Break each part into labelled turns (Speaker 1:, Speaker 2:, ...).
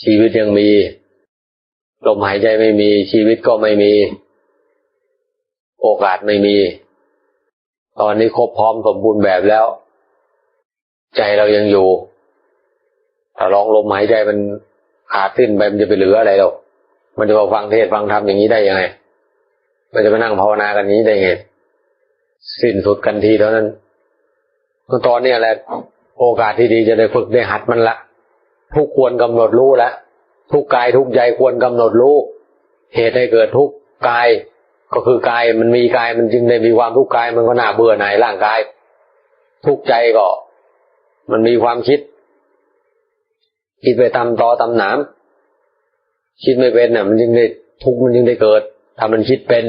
Speaker 1: ชีวิตยังมีลมหายใจไม่มี ชีวิตก็ไม่มี โอกาสไม่มี ตอนนี้ครบพร้อมสมบูรณ์แบบแล้ว ใจเรายังอยู่ ถ้าลองลมหายใจมันขาดสิ้นไปมันจะไปเหลืออะไรหรอกมันจะมาฟังเทศฟังธรรมอย่างนี้ได้ยังไง มันจะมานั่งภาวนากันนี้ได้ไงสิ้นสุดกันทีเท่านั้นตอนนี้แหละโอกาสที่ดีจะได้ฝึกได้หัดมันละ ทุกควรกำหนดรู้แล้วทุกกายทุกใจควรกำหนดรู้เหตุให้เกิดทุกกาย ก็คือกายมันมีกายมันจึงได้มีความทุกข์กายมันก็น่าเบื่อหน่ายร่างกาย ทุกใจก็ มันมีความคิด คิดไปตำต่อตำหนามคิดไม่เป็นน่ะมันจึงได้ทุกข์มันจึงได้เกิดถ้ามันคิดเป็น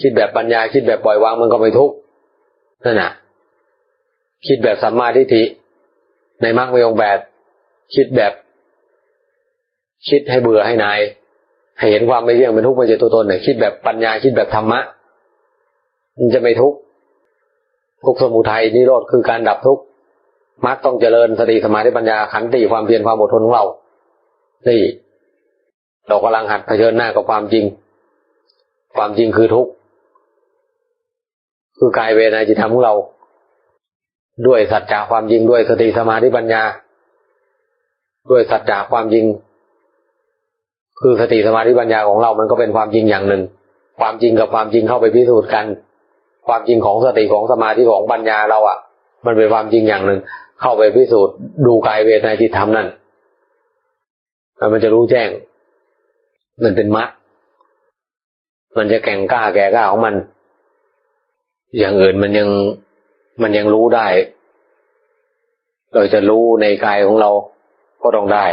Speaker 1: คิดแบบปัญญา คิดแบบปล่อยวางมันก็ไม่ทุกข์นั่นน่ะ คิดแบบสัมมาทิฏฐิในมรรคมีองแปด คิดแบบ คิดให้เบื่อให้นาย ให้เห็นความไม่เที่ยงเป็นทุกข์ไม่ใช่ตัวตนเนี่ยคิดแบบปัญญาคิดแบบธรรมะ มันจะไม่ทุกข์ทุกสมุทัยนิโรธคือการดับทุกข์มรรคต้องเจริญสติสมาธิปัญญาขันติความเพียรความอดทนของเรานี่เรากำลังหัดเผชิญหน้ากับความจริง ความจริงคือทุกข์คือกายเวนาจิตธรรมของเรา ด้วยสัจจะความจริงด้วยสติสมาธิปัญญา ด้วยสัจจะความจริง คือสติสมาธิปัญญาของเรามันก็เป็นความจริงอย่างหนึ่ง ความจริงกับความจริงเข้าไปพิสูจน์กัน ความจริงของสติของสมาธิของปัญญาเราอะ มันเป็นความจริงอย่างหนึ่ง เข้าไปพิสูจน์ดูกายเวทนาจิตธรรมนั่นแล้วมันจะรู้แจ้ง มันเป็นมรรคมันจะแก่งกล้าแก่กล้าของมัน อย่างอื่นมันยังมันยังรู้ได้ เราจะรู้ในกายของเรา ก็ต้องได้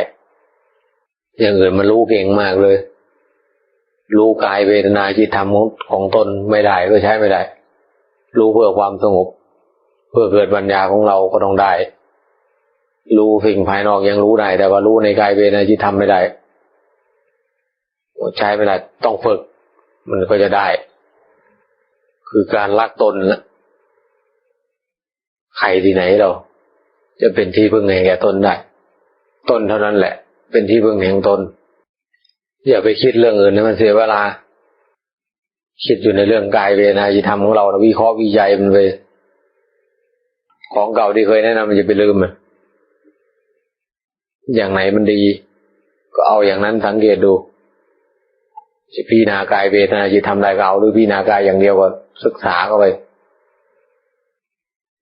Speaker 1: อย่างอื่นมันรู้เก่งมากเลย รู้กายเวทนาจิตธรรมของตนไม่ได้ก็ใช้ไม่ได้ รู้เพื่อความสงบ เพื่อเกิดปัญญาของเราก็ต้องได้ รู้สิ่งภายนอกยังรู้ได้ แต่ว่ารู้ในกายเวทนาจิตธรรมไม่ได้ใช้ไม่ได้ต้องฝึก มันก็จะได้ คือการรักตนละใครที่ไหนเรา จะเป็นที่พึ่งแห่งแก่ตนได้ ตนเท่านั้นแหละ เป็นที่พึ่งแห่งตน อย่าไปคิดเรื่องอื่นนะมันเสียเวลา คิดอยู่ในเรื่องกายเวนาจิตธรรมของเรานะวิเคราะห์วิจัยมันไปของเก่าที่เคยแนะนำมันจะไปลืมมันอย่างไหนมันดี ก็เอาอย่างนั้นสังเกตดูจะพี่นากายเวทนาจิตทำอะไรก็เอาหรือพี่นากายอย่างเดียวก็ศึกษาเข้าไป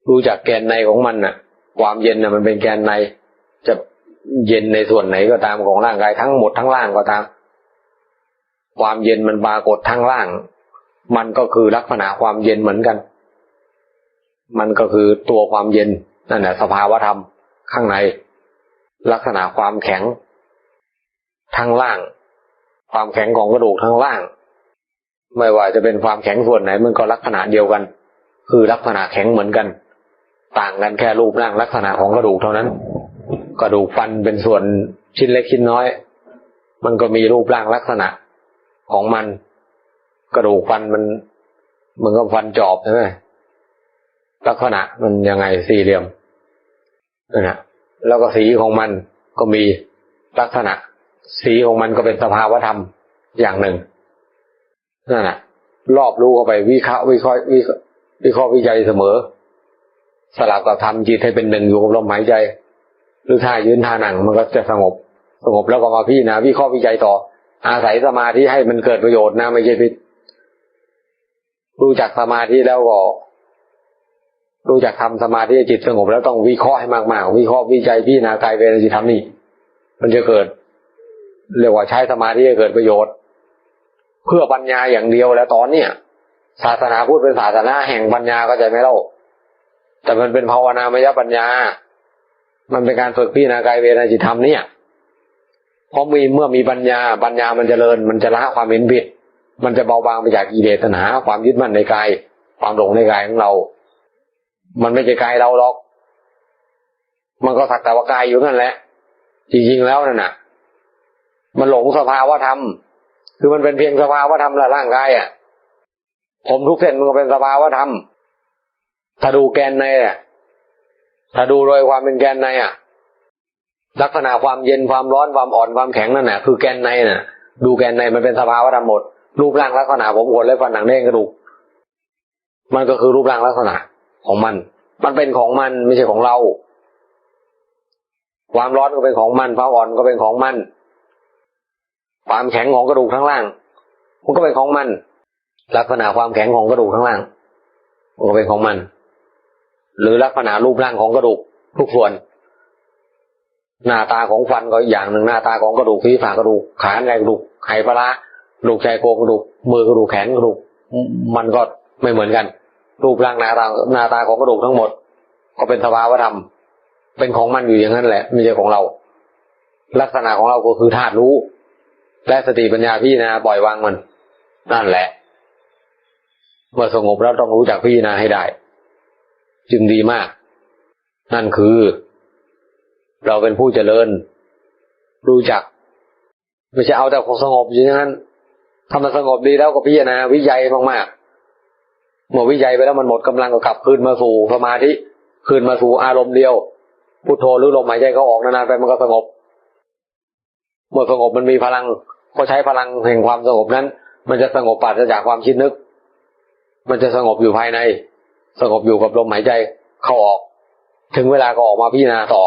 Speaker 1: รู้จักแกนในของมันน่ะ ความเย็นน่ะมันเป็นแกนใน จะ เย็นในส่วนไหนก็ตามของร่างกายทั้งหมดทั้งล่างก็ตาม ความเย็นมันปรากฏทั้งล่าง มันก็คือลักษณะความเย็นเหมือนกัน มันก็คือตัวความเย็นนั่นแหละสภาวธรรมข้างใน ลักษณะความแข็งทั้งล่าง ความแข็งของกระดูกทั้งล่าง ไม่ว่าจะเป็นความแข็งส่วนไหน มันก็ลักษณะเดียวกัน คือลักษณะแข็งเหมือนกัน ต่างกันแค่รูปร่างลักษณะของกระดูกเท่านั้น กระดูกฟันเป็นส่วนชิ้นเล็กชิ้นน้อย มันก็มีรูปร่างลักษณะของมัน กระดูกฟันมันเหมือนกับฟันจอบใช่ไหมลักษณะมันยังไงสี่เหลี่ยมนั่นแหละแล้วก็สีของมันก็มีลักษณะ สีของมันก็เป็นสภาวธรรมอย่างหนึ่งนั่นแหละรอบรู้เข้าไปวิเคราะห์วิเคราะห์วิเคราะห์วิจัยเสมอ สลับกับทำจิตให้เป็นหนึ่งอยู่กับลมหายใจ หรือท่ายืนท่านั่งมันก็จะสงบสงบแล้วก็มาพี่นะวิเคราะห์วิจัยต่อ อาศัยสมาธิให้มันเกิดประโยชน์นะไม่ใช่พิษรู้จักสมาธิแล้วก็รู้จักทำสมาธิจิตสงบแล้วต้องวิเคราะห์ให้มากๆวิเคราะห์วิจัยพี่นากายเวรจิตธรรมนี่ มันจะเกิดเรียกว่าใช้สมาธิให้เกิดประโยชน์ เพื่อปัญญาอย่างเดียวแล้วตอนเนี้ยศาสนาพูดเป็นศาสนาแห่งปัญญาก็ใจไม่เล่าแต่มันเป็นภาวนามยปัญญา มันเป็นการฝึกพี่นากายเวรจิตธรรมเนี่ยเพราะมีเมื่อมีปัญญาปัญญามันจเจริญ มันจะละความเห็นผิด มันจะเบาบางไปจากกิเลสตัณหา ความยึดมั่นในกาย ความหลงในกายของเรา มันไม่ใช่กายเราหรอก มันก็สักแต่ว่ากายอยู่นั่นแหละ จริงๆแล้วนั่นน่ะ มันหลงสภาวะธรรม คือมันเป็นเพียงสภาวะธรรมละร่างกายอะ ผมทุกเส้นมันก็เป็นสภาวะธรรมถ้าดูแกนในอะ ถ้าดูโดยความเป็นแกนในอะ ลักษณะความเย็นความร้อนความอ่อนความแข็งนั่นแหละคือแกนในน่ะ ดูแกนในมันเป็นสภาวะธรรมหมด รูปร่างลักษณะผมขนและฟันหนังเด้งกระดูกมันก็คือรูปร่างลักษณะของมัน มันเป็นของมันไม่ใช่ของเรา ความร้อนก็เป็นของมันความอ่อนก็เป็นของมัน ความแข็งของกระดูกทั้งล่าง มันก็เป็นของมัน ลักษณะความแข็งของกระดูกทั้งล่าง มันก็เป็นของมัน หรือลักษณะรูปร่างของกระดูกทุกส่วน หน้าตาของฟันก็อย่างหนึ่งหน้าตาของกระดูกที่ผ่ากระดูกขาไงกระดูกไขปลากระดูกชายโครงกระดูกมือกระดูกแขนกระดูกมันก็ไม่เหมือนกัน รูปร่างหน้าตาหน้าตาของกระดูกทั้งหมด ก็เป็นสภาวธรรม เป็นของมันอยู่อย่างนั้นแหละไม่ใช่ของเรา ลักษณะของเราก็คือธาตุรู้ และสติปัญญาพี่นาปล่อยวางมัน นั่นแหละเมื่อสงบแล้วต้องรู้จักพี่นาให้ได้ จึงดีมาก นั่นคือ เราเป็นผู้เจริญ รู้จัก ไม่ใช่เอาแต่ความสงบอยู่อย่างนั้นถ้ามันสงบดีแล้วก็พิจารณาวิจัยมากๆเมื่อวิจัยไปแล้วมันหมดกำลังก็กลับคืนมาสู่สมาธิคืนมาสู่อารมณ์เดียวพุทโธหรือลมหายใจเขาออกนานๆไปมันก็สงบ เมื่อสงบมันมีพลังก็ใช้พลังแห่งความสงบนั้น มันจะสงบปราศจากความคิดนึก มันจะสงบอยู่ภายใน สงบอยู่กับลมหายใจเข้าออก ถึงเวลาก็ออกมาพิจารณาต่อ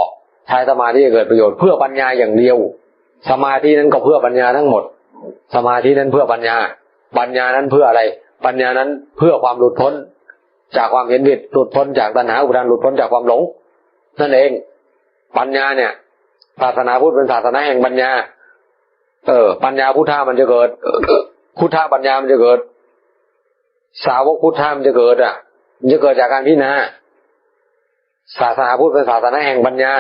Speaker 1: ใช้สมาธิเกิดประโยชน์เพื่อปัญญาอย่างเดียว สมาธินั้นก็เพื่อปัญญาทั้งหมด สมาธินั้นเพื่อปัญญา ปัญญานั้นเพื่ออะไร ปัญญานั้นเพื่อความหลุดพ้น จากความเห็นผิดหลุดพ้นจากตัณหาอุปทานหลุดพ้นจากความหลง นั่นเอง ปัญญาเนี่ยศาสนาพุทธเป็นศาสนาแห่งปัญญา เออ ปัญญาพุทธามันจะเกิดพุทธาปัญญามันจะเกิด สาวกพุทธามันจะเกิดอะ มันจะเกิดจากการพิจารณาศาสนาพุทธเป็นศาสนาแห่งปัญญา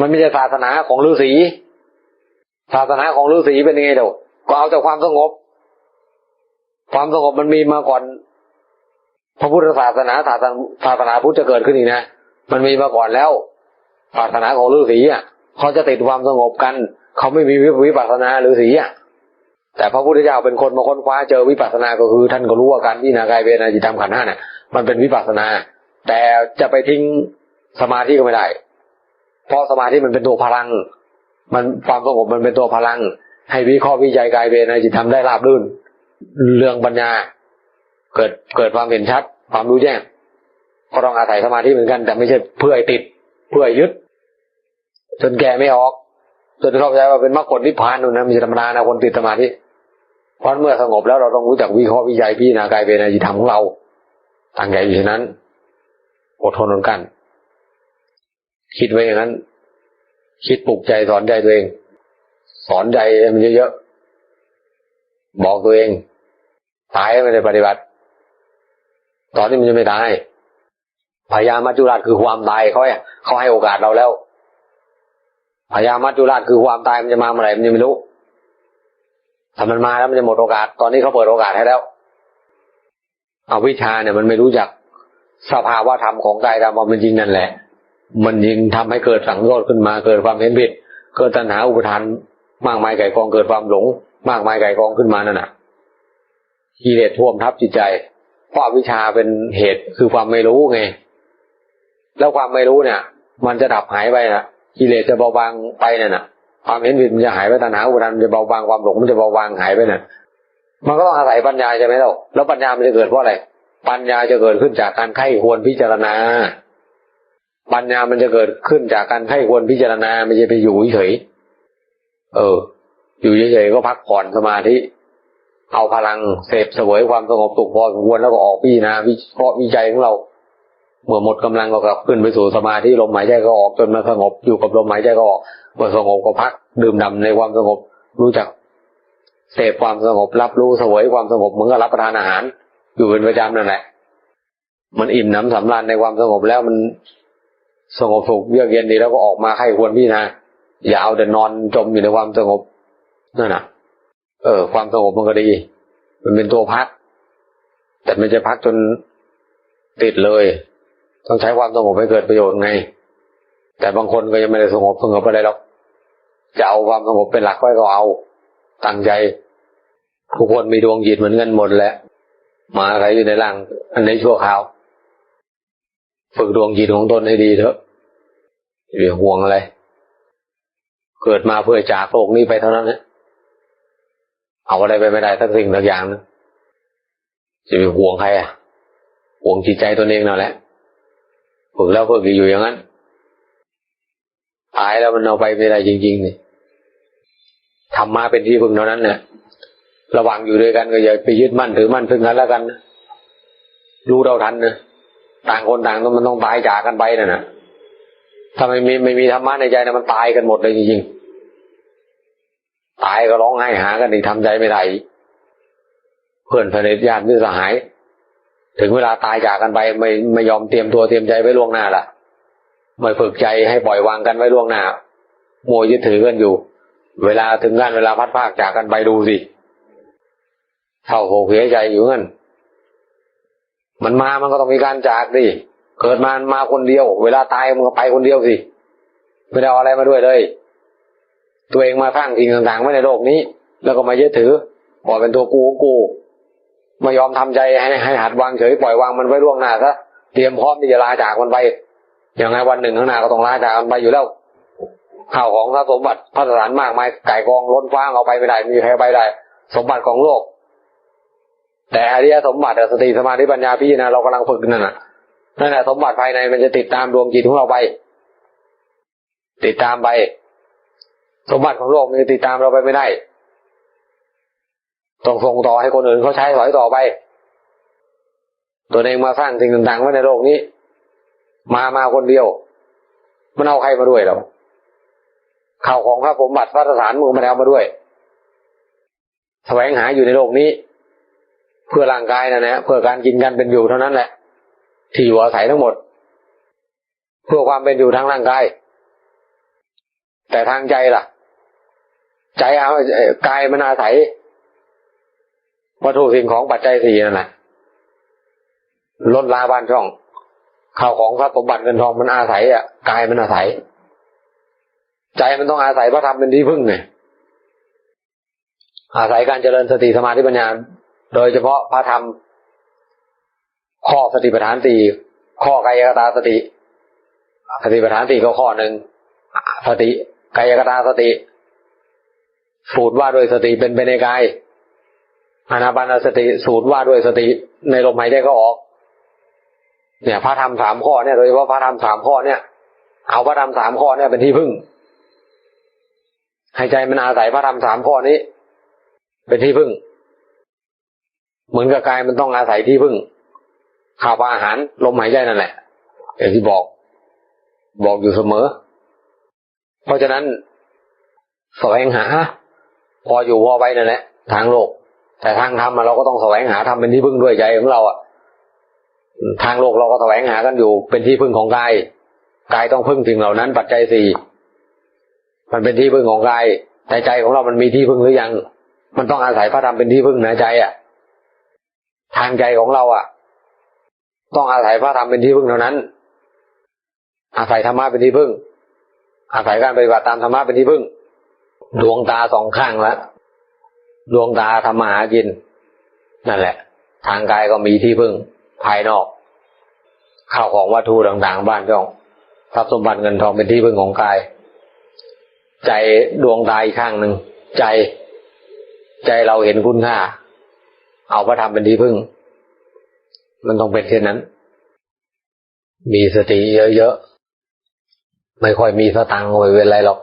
Speaker 1: มันไม่ใช่ศาสนาของฤาษีศาสนาของฤาษีเป็นยังไงเดี๋ยวก็เอาแต่ความสงบ ความสงบมันมีมาก่อน พระพุทธศาสนาศาสนาศาสนาพุทธจะเกิดขึ้นอีกนะมันมีมาก่อนแล้ว ศาสนาของฤาษีอะ เขาจะติดความสงบกัน เขาไม่มีวิปัสสนาฤาษีอะ แต่พระพุทธเจ้าเป็นคนมาค้นคว้าเจอวิปัสสนาก็คือ ท่านก็รู้ว่าการพิจารณากายเวทนาจิตธรรมขันธ์ห้าเนี่ยมันเป็นวิปัสสนา แต่จะไปทิ้งสมาธิก็ไม่ได้ เพราะสมาธิมันเป็นตัวพลัง มันความสงบมันเป็นตัวพลัง ให้วิเคราะห์วิจัยกายเวทนาจิตธรรมได้ราบรื่น เรื่องปัญญา เกิดเกิดความเห็นชัด ความรู้แจ้งก็ต้องอาศัยสมาธิเหมือนกัน แต่ไม่ใช่เพื่อติด เพื่อยึด จนแก่ไม่ออก จนเข้าใจว่าเป็นมรรคผลนิพพานนู่นนะมีธรรมดานะคนติดสมาธิเพราะเมื่อสงบแล้วเราต้องรู้จักวิเคราะห์วิจัยพิจารณากายเวทนาจิตธรรมของเราตั้งใจอยู่ฉะนั้น อดทนอดกัน คิดไว้อย่างนั้น คิดปลุกใจสอนใจตัวเอง สอนใจมันเยอะๆบอกตัวเอง ตายไม่ได้ปฏิบัติ ตอนนี้มันจะไม่ตายพยามัจจุราชคือความตายเขาเขาให้โอกาสเราแล้ว พยามัจจุราชคือความตายมันจะมาเมื่อไหร่มันยังไม่รู้ถ้ามันมาแล้วมันจะหมดโอกาส ตอนนี้เขาเปิดโอกาสให้แล้วเอาวิชาเนี่ยมันไม่รู้จักสภาวะธรรมของกายธรรมว่ามันจริงนั่นแหละ มันยิงทำให้เกิดสังโยชน์ขึ้นมาเกิดความเห็นผิด เกิดตัณหาอุปทานมากมายไก่กองเกิดความหลง มากมายไก่กองขึ้นมานั่นน่ะกิเลสท่วมทับจิตใจ เพราะวิชาเป็นเหตุคือความไม่รู้ไง แล้วความไม่รู้เนี่ย มันจะดับหายไปนะ กิเลสจะเบาบางไปเนั่นน่ะความเห็นผิดมันจะหายไปตัณหาอุปทานมันจะเบาบางความหลงมันจะเบาบางหายไปน่ะมันก็ต้องอาศัยปัญญาใช่ไหมเราแล้วปัญญามันจะเกิดเพราะอะไรปัญญาจะเกิดขึ้นจากการไข้ควรพิจารณา ปัญญามันจะเกิดขึ้นจากการไข้ควรพิจารณาไม่ใช่ไปอยู่เฉยเออ อยู่เฉยๆก็พักผ่อนสมาธิเอาพลังเสพเสวยความสงบสุขพอสมควรแล้วก็ออกพี่นะวิเคราะห์วิจัยของเรา เมื่อหมดกำลังก็กลับขึ้นไปสู่สมาธิลมหายใจก็ออกจนมาสงบอยู่กับลมหายใจก็ออกเมื่อสงบก็พักดื่มด่าในความสงบรู้จักเสพความสงบรับรู้เสวยความสงบเหมือนกับรับประทานอาหาร อยู่เป็นประจำนั่นแหละมันอิ่มน้ำสำราญในความสงบแล้วมันสงบสุขเยือกเย็นดีแล้วก็ออกมาให้ควรพี่นะอย่าเอาแต่นอนจมอยู่ในความสงบนั่นน่ะ เออ ความสงบมันก็ดี มันเป็นตัวพัก แต่ไม่จะพักจนติดเลย ต้องใช้ความสงบให้เกิดประโยชน์ไง แต่บางคนก็ยังไม่ได้สงบสงบอะไรหรอกจะเอาความสงบเป็นหลักไว้ก็เอา ตั้งใจ ทุกคนมีดวงจิตเหมือนกันหมดแหละมาอะไรอยู่ในร่างอันในชั่วคราว ฝึกดวงจิตของตนให้ดีเถอะอย่าห่วงอะไร เกิดมาเพื่อจากโลกนี้ไปเท่านั้นนะเอาอะไรไปไม่ได้ทั้งสิ่งทั้งอย่างนะจะไปห่วงใครอะ ห่วงจิตใจตนเองนั่นแหละ ฝึกแล้วฝึกอยู่อย่างนั้นตายแล้วมันเอาไปไม่ได้จริงๆนี่ทำมาเป็นที่พึ่งเท่านั้นเนี่ยระว่างอยู่ด้วยกันก็อย่าไปยึดมั่นถือมั่นพึ่งกันแล้วกันนะรู้เราทันนะต่างคนต่างต้องมันต้องตายจากกันไปนะนะถ้าไม่มีไม่มีธรรมะในใจนะมันตายกันหมดเลยจริงๆตายก็ร้องไห้หากันอีกทำใจไม่ได้เพื่อนสนิทญาติมิตรสหาย ถึงเวลาตายจากกันไปไม่ไม่ยอมเตรียมตัวเตรียมใจไว้ล่วงหน้าล่ะไม่ฝึกใจให้ปล่อยวางกันไว้ล่วงหน้าโมยยึดถือกันอยู่ เวลาถึงงานเวลาพัดภาคจากกันไปดูสิเท่าโหเสียใจอยู่งั้นมันมามันก็ต้องมีการจากดิเกิดมามาคนเดียว เวลาตายมันก็ไปคนเดียวสิไม่ได้เอาอะไรมาด้วยเลย ตัวเองมาสร้างสิ่งต่างๆไว้ในโลกนี้ แล้วก็มายึดถือบอกเป็นตัวกูกู ไม่ยอมทำใจให้ให้หัดวางเฉยปล่อยวางมันไว้ล่วงหน้าซะเตรียมพร้อมที่จะลาจากมันไปอย่างไงวันหนึ่งข้างหน้าก็ต้องลาจากมันไปอยู่แล้วข้าวของทรัพย์สมบัติพระสถานมากมายไก่กองล้นฟ้างเอาไปไม่ได้มีใครไปได้ สมบัติของโลก แต่อริยสมบัติสติสมาธิปัญญาพิจารณาเรากำลังฝึกนั่นน่ะนั่นแหละสมบัติภายในมันจะติดตามดวงจิตของเราไป ติดตามไป สมบัติของโลกมันจะติดตามเราไปไม่ได้ ต้องส่งต่อให้คนอื่นเขาใช้ถอยต่อไป ตัวเองมาสร้างสิ่งต่างๆไว้ในโลกนี้ มามาคนเดียว มันเอาใครมาด้วยเราข่าวของพระสมบัติพระสถานมึงมาเอามาด้วยแสวงหาอยู่ในโลกนี้ เพื่อร่างกายนะนะเพื่อการกินกันเป็นอยู่เท่านั้นแหละ ที่อยู่อาศัยทั้งหมด เพื่อความเป็นอยู่ทางร่างกาย แต่ทางใจล่ะ ใจเอากายมันอาศัย วัตถุสิ่งของปัจจัยสี่นั่นแหละลดลาบ้านช่องข่าวของทรัพย์สมบัติเงินทองมันอาศัยอะกายมันอาศัย ใจมันต้องอาศัยพระธรรมเป็นที่พึ่งไงอาศัยการเจริญสติสมาธิปัญญา โดยเฉพาะพระธรรม ข้อสติปัฏฐานสี่ข้อกายกตาสติ สติปัฏฐานสี่ก็ข้อหนึ่งสติกายกตาสติ สูตรว่าโดยสติเป็นไปในกาย อานาปานสติสูตรว่าด้วยสติในลมหายใจก็ออก เนี่ย พระธรรมสามข้อเนี่ยโดยเฉพาะพระธรรมสามข้อเนี่ย เอาพระธรรมสามข้อเนี่ยเป็นที่พึ่งหายใจมันอาศัยพระธรรมสามข้อนี้ เป็นที่พึ่ง เหมือนกับกายมันต้องอาศัยที่พึ่งข้าวปลาอาหารลมหายใจนั่นแหละอย่างที่บอก บอกอยู่เสมอ เพราะฉะนั้นแสวงหา พออยู่พอไปนั่นแหละทางโลก แต่ทางธรรมเราก็ต้องแสวงหาทำเป็นที่พึ่งด้วยใจของเราอะทางโลกเราก็แสวงหากันอยู่เป็นที่พึ่งของกายกายต้องพึ่งสิ่งเหล่านั้น ปัจจัยสี่มันเป็นที่พึ่งของกายแต่ใจของเรามันมีที่พึ่งหรือยัง มันต้องอาศัยพระธรรมเป็นที่พึ่งนะใจอะ ทางใจของเราอะ ต้องอาศัยพระธรรมเป็นที่พึ่งเท่านั้น อาศัยธรรมะเป็นที่พึ่ง อาศัยการปฏิบัติตามธรรมะเป็นที่พึ่ง ดวงตาสองข้างแล้ว ดวงตาทำมาหากิน นั่นแหละ ทางกายก็มีที่พึ่งภายนอก ข้าวของวัตถุต่างๆ บ้านช่องทรัพย์สมบัติเงินทองเป็นที่พึ่งของกาย ใจดวงตาอีกข้างหนึ่งใจ ใจเราเห็นคุณค่า เอาพระธรรมเป็นที่พึ่ง มันต้องเป็นเช่นนั้น มีสติเยอะๆไม่ค่อยมีสตังค์ไว้เป็นไรหรอก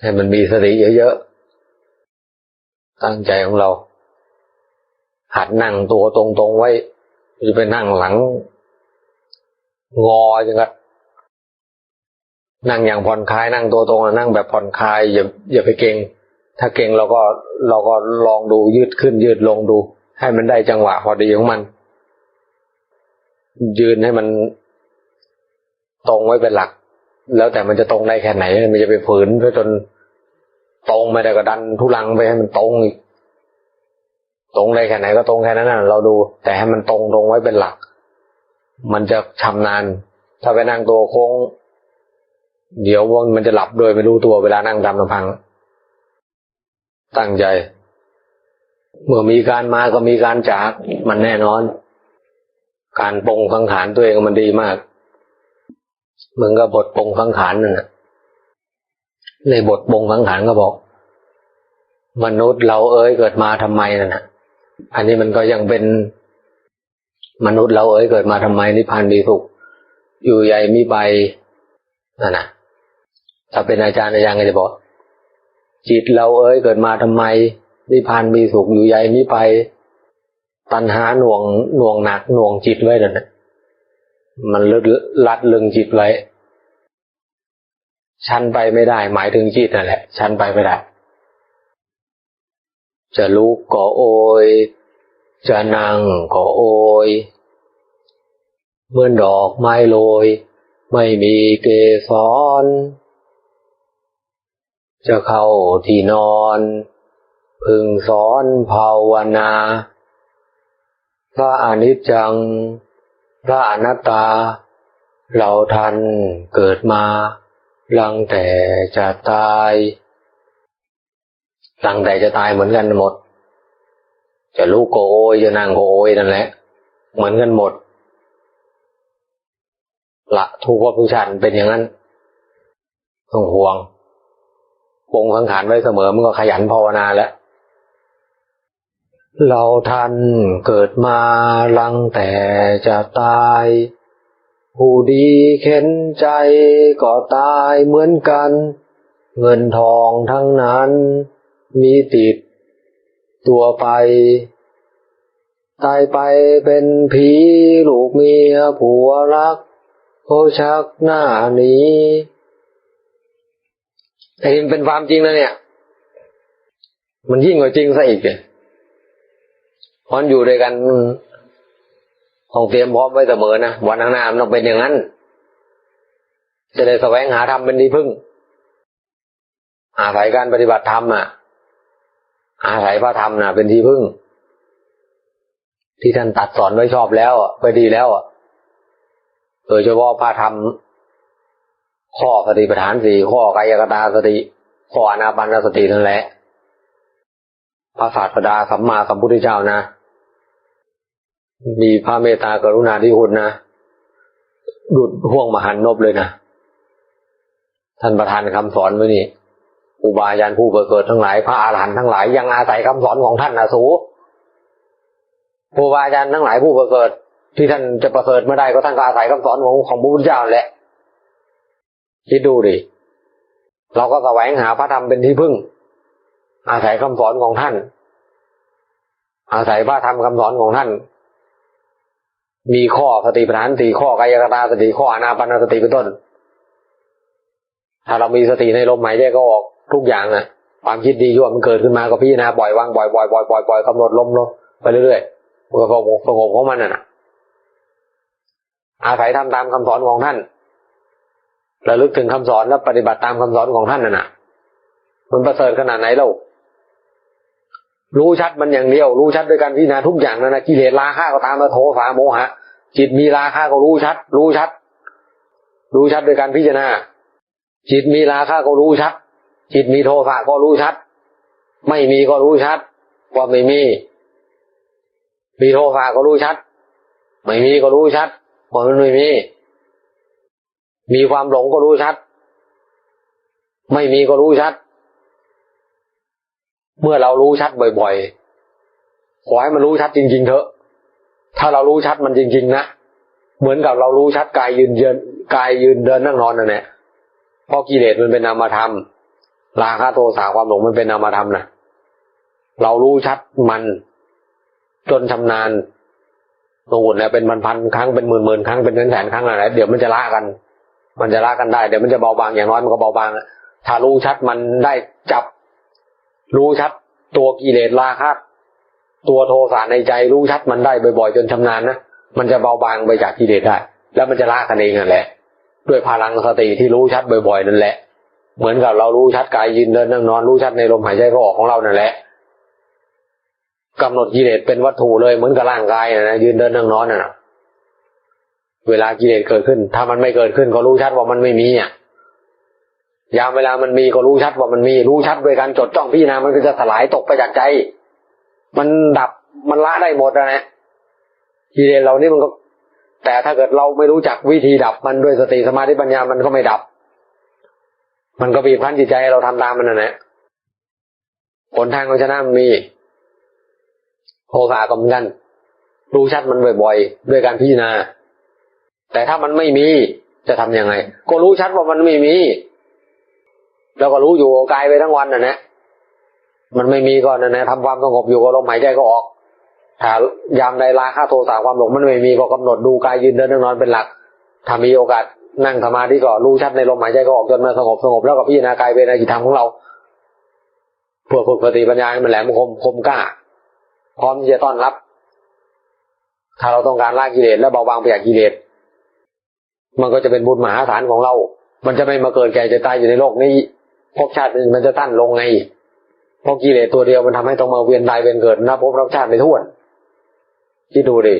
Speaker 1: ให้มันมีสติเยอะๆ ตั้งใจของเรา หัดนั่งตัวตรงๆไว้จะไปนั่งหลัง งอจังกะนั่งอย่างผ่อนคลายนั่งตัวตรงนั่งแบบผ่อนคลายอย่าอย่าไปเก่ง ถ้าเก่งเราก็เราก็ลองดูยืดขึ้นยืดลงดู ให้มันได้จังหวะพอดีของมัน ยืนให้มันตรงไว้เป็นหลัก แล้วแต่มันจะตรงได้แค่ไหนมันจะไปฝืนเพื่อจน ตรงไม่ได้ก็ดันทุลังไปให้มันตรงอีกตรงได้แค่ไหนก็ตรงแค่นั้นนะเราดู แต่ให้มันตรงตรงไว้เป็นหลัก มันจะชำนาญ ถ้าไปนั่งตัวโค้ง เดี๋ยวมันจะหลับโดยไม่รู้ตัวเวลานั่งตามลำพัง ตั้งใจ เมื่อมีการมาก็มีการจากมันแน่นอน การปรงสังขารตัวเองมันดีมากเหมือนกับบทปรงสังขารนั่นนะ ในบทปรงสังขารก็บอก มนุษย์เราเอ้ยเกิดมาทำไมนั่นนะอันนี้มันก็ยังเป็นมนุษย์เราเอ้ยเกิดมาทำไมนิพพานดีสุขอยู่ใหญ่มีใบนั่นนะถ้าเป็นอาจารย์อาจารย์ก็จะบอก จิตเราเอ้ยเกิดมาทำไมนิพพานมีสุขอยู่ใหญ่มีไป ตัณหาหน่วงหน่วงหนักหน่วงจิตไว้นั่นนะมันลัดลึงจิตไว้ ชั้นไปไม่ได้ หมายถึงจิตนั่นแหละ ชั้นไปไม่ได้ จะลุกก็โอย จะนั่งก็โอยเหมือนดอกไม้โรยไม่มีเกสรจะเข้าที่นอน พึงสอนภาวนา พระอนิจจัง พระอนัตตา เราทันเกิดมา ลังแต่จะตายลังแต่จะตายเหมือนกันหมด จะลูกโกโอยจะนั่งโกโอยนั่นแหละ เหมือนกันหมด ละทุกภพทุกชาติเป็นอย่างนั้นต้องห่วงปงสังขารไว้เสมอมันก็ขยันภาวนาแล้วเราท่านเกิดมาลังแต่จะตาย ผู้ดีเข็นใจก็ตายเหมือนกัน เงินทองทั้งนั้นมีติด ตัวไป ตายไปเป็นผีลูกเมียผัวรักโคชักหน้านี้แต่มันเป็นความจริงนะเนี่ย มันยิ่งกว่าจริงซะอีกเลยพอนอยู่ด้วยกัน ต้องเตรียมพร้อมไว้เสมอนะวันข้างหน้ามันต้องเป็นอย่างนั้น จะได้แสวงหาธรรมเป็นที่พึ่ง อาศัยการปฏิบัติธรรมอะ อาศัยพระธรรมน่ะ เป็นที่พึ่ง ที่ท่านตัดสอนไว้ชอบแล้วไปดีแล้วโดยเฉพาะพระธรรมข้อสติปัฏฐานสี่ข้อกายกตาสติข้ออนาปานสตินั่นแหละพระศาสดาสัมมาสัมพุทธเจ้านะ มีพระเมตตากรุณาธิคุณนะดุดห่วงมหันนบเลยนะท่านประธานคำสอนไว้นี่อุบาอาจารย์ผู้เกิดทั้งหลายพระอาหารหันต์ทั้งหลายยังอาศัยคำสอนของท่านนะสูครูบาอาจารย์ทั้งหลายผู้เกิดที่ท่านจะประเสริฐไม่ได้ก็ท่านก็อาศัยคำสอนของของพระพุทธเจ้าแหละคิดดูดิเราก็แสวงหาพระธรรมเป็นที่พึ่ง อาศัยคำสอนของท่าน อาศัยพระธรรมคำสอนของท่าน มีข้อสติปัฏฐานสี่ข้อกายกตาสติข้ออนาปานสติเป็นต้น ถ้าเรามีสติในลมหายใจก็ออกทุกอย่างนะความคิดดียั่วมันเกิดขึ้นมาก็พี่นะปล่อยวางปล่อยปล่อยปล่อยปล่อยปล่อยกำหนดลมลงไปเรื่อยๆมันก็สงบสงบของมันน่ะอาศัยทำตามคำสอนของท่านระลึกถึงคำสอนแล้วปฏิบัติตามคำสอนของท่านน่ะนะมันประเสริฐขนาดไหนเรา รู้ชัดมันอย่างเดียว รู้ชัดด้วยกันพิจารณาทุกอย่างนั่นนะกิเลสราคะก็ตามมาโทสาโมหะจิตมีราคะก็รู้ชัด รู้ชัด รู้ชัดด้วยการพิจารณา จิตมีราคะก็รู้ชัด จิตมีโทสะก็รู้ชัด ไม่มีก็รู้ชัดว่าไม่มี มีโทสะก็รู้ชัด ไม่มีก็รู้ชัดว่ามันไม่มี มีความหลงก็รู้ชัด ไม่มีก็รู้ชัด มื่อเรารู้ชัดบ่อยๆ ขอให้มันรู้ชัดจริง ๆ เถอะ ถ้าเรารู้ชัดมันจริง ๆ นะ เหมือนกับเรารู้ชัดกายยืนเดินกายยืนเดินนั่งนอนนั่นแหละเพราะกิเลสมันเป็นนามธรรม ราคะโทสะความหลงมันเป็นนามธรรมนะเรารู้ชัดมัน จนชำนาญตรงหุ่นเนี่ยเป็นพันพันครั้งเป็นหมื่นหมื่นครั้งเป็นแสนแสนครั้งอะไรเดี๋ยวมันจะละกัน มันจะละกันได้ เดี๋ยวมันจะเบาบางอย่างน้อยมันก็เบาบางถ้ารู้ชัดมันได้จับ รู้ชัด ตัวกิเลสราคะตัวโทสะในใจรู้ชัดมันได้บ่อยๆจนชำนาญนะมันจะเบาบางไปจากกิเลสได้ แล้วมันจะละกันเองนั่นแหละ ด้วยพลังสติที่รู้ชัดบ่อยๆนั่นแหละ เหมือนกับเรารู้ชัดกายยืนเดินนั่งนอนรู้ชัดในลมหายใจเข้าออกของเรานั่นแหละกำหนดกิเลสเป็นวัตถุเลยเหมือนกับร่างกายนะยืนเดินนั่งนอนน่ะเวลากิเลสเกิดขึ้น ถ้ามันไม่เกิดขึ้นก็รู้ชัดว่ามันไม่มีอะ ยามเวลามันมีก็รู้ชัดว่ามันมีรู้ชัดโดยการจดจ้องพี่นามันก็จะสลายตกไปจากใจ มันดับมันละได้หมดนะฮะกิเลสเรานี่มันก็ แต่ถ้าเกิดเราไม่รู้จักวิธีดับมันด้วยสติสมาธิปัญญามันก็ไม่ดับ มันก็บีบคั้นจิตใจเราทำตามมันนั่นแหละผลทางของชนะมันมีโทสะก็เหมือนกัน รู้ชัดมันบ่อยๆด้วยการพิจารณาแต่ถ้ามันไม่มีจะทำยังไง ก็รู้ชัดว่ามันไม่มี แล้วก็รู้อยู่กายไปทั้งวันน่ะนะมันไม่มีก็นั่นนะทำความสงบอยู่ก็ลมหายใจก็ออกถ้ายามใดลาค่าโทสะความหลงมันไม่มีก็กำหนดดูกายยืนเดินนั่งนอนเป็นหลักถ้ามีโอกาสนั่งสมาธิก็รู้ชัดในลมหายใจก็ออกจนมันสงบสงบแล้วก็พิจารณากายเป็นอาจิตธรรมของเราเพื่อฝึกสติปัญญาให้มันแหลมคมคมกล้า พร้อมที่จะต้อนรับ ถ้าเราต้องการละกิเลสและเบาบางไปจากกิเลสมันก็จะเป็นบุญมหาศาลของเรา มันจะไม่มาเกิดแก่จะตายอยู่ในโลกนี้ ภพชาติหนึ่งมันจะตั้นลงไงเพราะกิเลสตัวเดียวมันทำให้ต้องมาเวียนตายเวียนเกิดนับภพนับชาติไปทั่วที่ดูดิ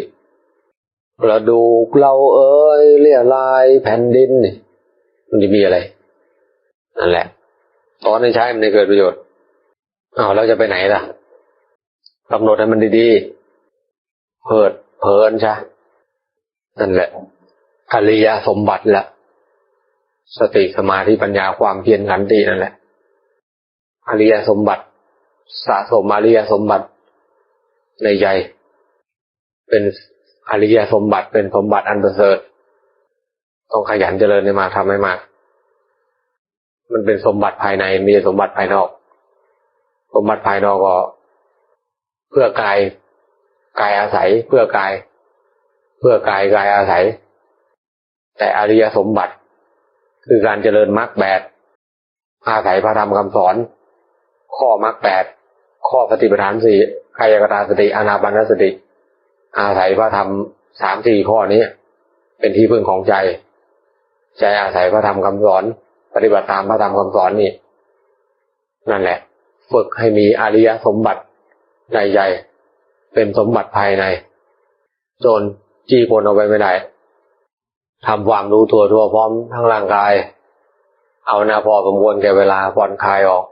Speaker 1: เราดูกเราเอ้ยเรียลายแผ่นดินนี่มันจะมีอะไรนั่นแหละตอนนี้ใช้มันไม่เกิดประโยชน์อ้าวเราจะไปไหนล่ะกำหนดให้มันดีๆเพิดเพลินใช่นั่นแหละอริยสมบัติละ สติสมาธิปัญญาความเพียรขันตินั่นแหละ อริยสมบัติ สะสมอริยสมบัติในใจเป็นอริยสมบัติเป็นสมบัติอันประเสริฐต้องขยันเจริญในมาทำให้มากมันเป็นสมบัติภายในมีสมบัติภายนอก สมบัติภายนอกก็ เพื่อกายกายอาศัย เพื่อกาย เพื่อกายกายอาศัย แต่อริยสมบัติ คือการเจริญมรรคแปดอาศัยพระธรรมคำสอน ข้อมรรคแปดข้อปฏิปทานสี่กายกตาสติอนาปานสติ อาศัยพระธรรมสามสี่ข้อนี้ เป็นที่พึ่งของใจ ใจอาศัยพระธรรมคำสอน ปฏิบัติตามพระธรรมคำสอนนี่ นั่นแหละ ฝึกให้มีอริยสมบัติในใจ เป็นสมบัติภายใน จนจี้ปนเอาไปไม่ได้ ทำความรู้ตัวทั่วพร้อมทั้งร่างกาย เอาหน้าพอสมควรแก่เวลาผ่อนคลายออก